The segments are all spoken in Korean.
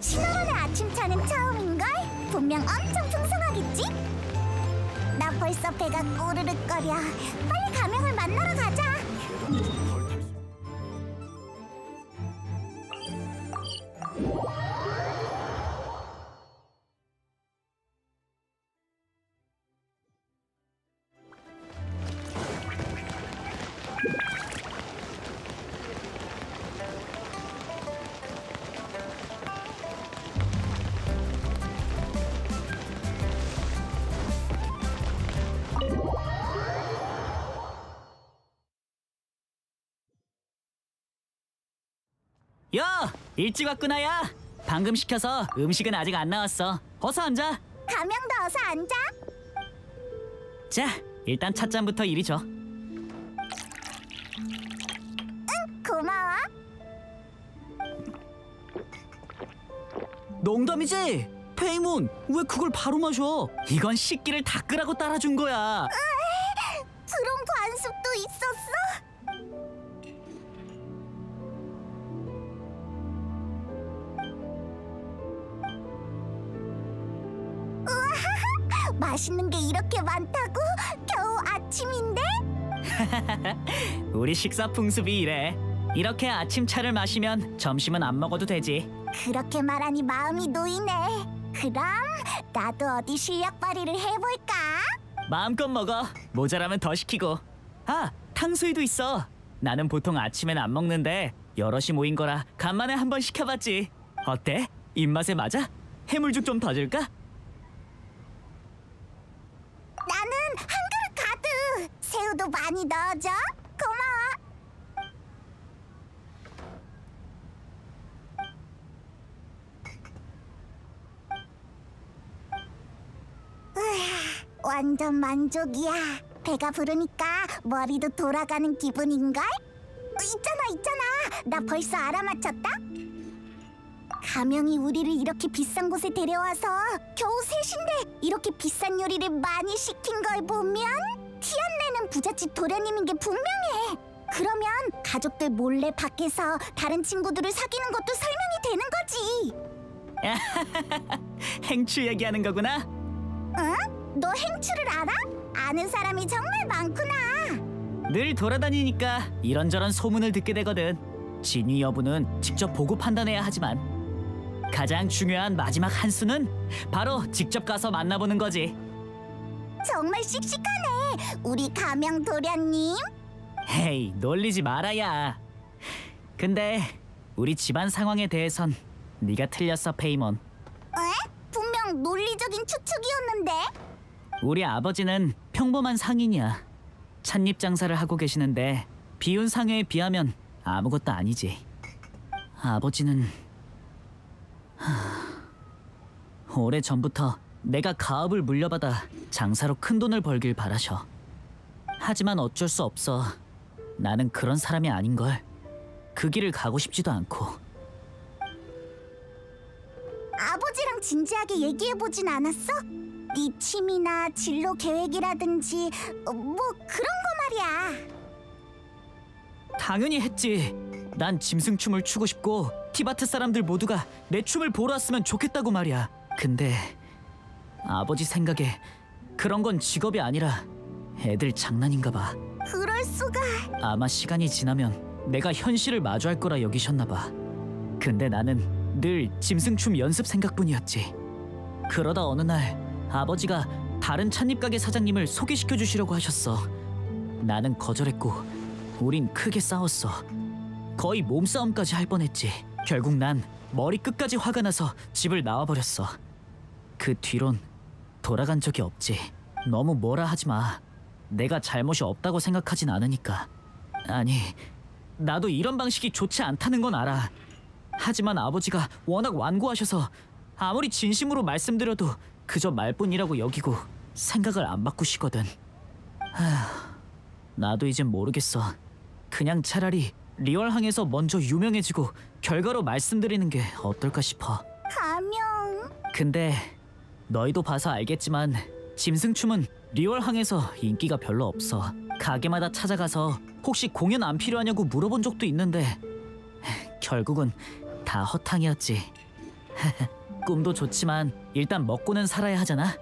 신호론의 아침차는 처음인걸? 분명 엄청 풍성하겠지? 나 벌써 배가 꼬르륵거려. 빨리 가명을 만나러 가자. 야! 일찍 왔구나 야! 방금 시켜서 음식은 아직 안 나왔어 어서 앉아 가명도 어서 앉아. 자 일단 찻잔부터 이리 줘 고마워. 농담이지? 페이몬 왜 그걸 바로 마셔 이건 식기를 닦으라고 따라준 거야 맛있는 게 이렇게 많다고? 겨우 아침인데? 우리 식사 풍습이 이래 이렇게 아침 차를 마시면 점심은 안 먹어도 되지 그렇게 말하니 마음이 놓이네. 그럼 나도 어디 실력 발휘를 해볼까? 마음껏 먹어 모자라면 더 시키고 아 탕수육도 있어 나는 보통 아침엔 안 먹는데 여럿이 모인 거라 간만에 한번 시켜봤지 어때? 입맛에 맞아? 해물죽 좀 더 줄까? 나는 한 그릇 가득. 많이 넣어줘. 고마워. 완전 만족이야. 배가 부르니까 머리도 돌아가는 기분인걸? 어, 있잖아, 있잖아. 나 벌써 알아맞혔다. 가명이 우리를 이렇게 비싼 곳에 데려와서 겨우 셋인데 이렇게 비싼 요리를 많이 시킨 걸 보면 내는 부잣집 도련님인 게 분명해. 그러면 가족들 몰래 밖에서 다른 친구들을 사귀는 것도 설명이 되는 거지. 행추 얘기하는 거구나 응? 너 행추를 알아? 아는 사람이 정말 많구나. 늘 돌아다니니까 이런저런 소문을 듣게 되거든 진위 여부는 직접 보고 판단해야 하지만 가장 중요한 마지막 한 수는 바로 직접 가서 만나보는 거지 정말 씩씩하네. 우리 가명 도련님. 헤이 놀리지 말아야 근데 우리 집안 상황에 대해선 네가 틀렸어 페이몬 에? 분명 논리적인 추측이었는데. 우리 아버지는 평범한 상인이야 찻잎 장사를 하고 계시는데 비운 상회에 비하면 아무것도 아니지 아버지는 하... 오래 전부터 내가 가업을 물려받아 장사로 큰 돈을 벌길 바라셔 하지만 어쩔 수 없어 나는 그런 사람이 아닌걸 그 길을 가고 싶지도 않고 아버지랑 진지하게 얘기해보진 않았어? 네 취미나 진로 계획이라든지 어, 뭐 그런 거 말이야. 당연히 했지. 난 짐승춤을 추고 싶고 티바트 사람들 모두가 내 춤을 보러 왔으면 좋겠다고 말이야. 근데 아버지 생각에 그런 건 직업이 아니라 애들 장난인가 봐. 그럴 수가. 아마 시간이 지나면 내가 현실을 마주할 거라 여기셨나 봐. 근데 나는 늘 짐승춤 연습 생각뿐이었지. 그러다 어느 날 아버지가 다른 찻잎 가게 사장님을 소개시켜 주시려고 하셨어. 나는 거절했고 우린 크게 싸웠어. 거의 몸싸움까지 할 뻔했지. 결국 난 머리 끝까지 화가 나서 집을 나와 버렸어. 그 뒤론 돌아간 적이 없지. 너무 뭐라 하지 마. 내가 잘못이 없다고 생각하진 않으니까. 아니, 나도 이런 방식이 좋지 않다는 건 알아. 하지만 아버지가 워낙 완고하셔서 아무리 진심으로 말씀드려도 그저 말뿐이라고 여기고 생각을 안 바꾸시거든. 하, 나도 이젠 모르겠어. 그냥 차라리 리얼항에서 먼저 유명해지고 결과로 말씀드리는 게 어떨까 싶어. 가명. 근데 너희도 봐서 알겠지만 짐승춤은 리얼항에서 인기가 별로 없어. 가게마다 찾아가서 혹시 공연 안 필요하냐고 물어본 적도 있는데 결국은 다 허탕이었지. 꿈도 좋지만 일단 먹고는 살아야 하잖아.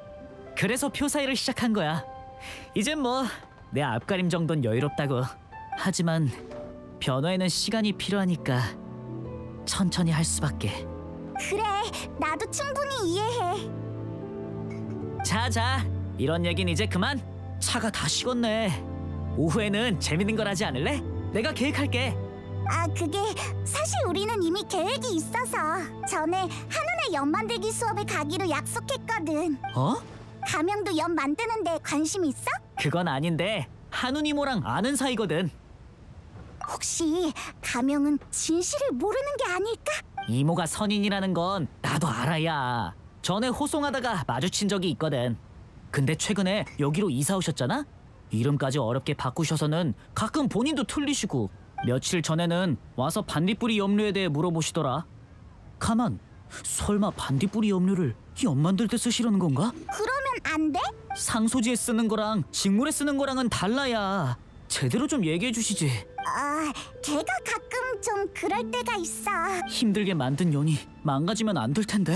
그래서 표사일을 시작한 거야. 이젠 뭐 내 앞가림 정도는 여유롭다고. 하지만 변화에는 시간이 필요하니까 천천히 할 수밖에. 그래, 나도 충분히 이해해. 자자, 이런 얘긴 이제 그만. 차가 다 식었네. 오후에는 재밌는 걸 하지 않을래? 내가 계획할게. 아, 그게 사실 우리는 이미 계획이 있어서 전에 한은의 연 만들기 수업에 가기로 약속했거든. 어? 가명도 연 만드는데 관심 있어? 그건 아닌데 한운 이모랑 아는 사이거든. 혹시 가명은 진실을 모르는 게 아닐까? 이모가 선인이라는 건 나도 알아야. 전에 호송하다가 마주친 적이 있거든. 근데 최근에 여기로 이사 오셨잖아? 이름까지 어렵게 바꾸셔서는 가끔 본인도 틀리시고 며칠 전에는 와서 반딧불이 염료에 대해 물어보시더라. 가만, 설마 반딧불이 염료를 연 만들 때 쓰시려는 건가? 그러면 안 돼? 상소지에 쓰는 거랑 직물에 쓰는 거랑은 달라야. 제대로 좀 얘기해 주시지. 아, 걔가 가끔 좀 그럴 때가 있어. 힘들게 만든 연이 망가지면 안 될 텐데.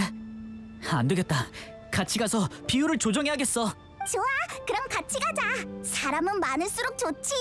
안 되겠다. 같이 가서 비율을 조정해야겠어. 좋아, 그럼 같이 가자. 사람은 많을수록 좋지.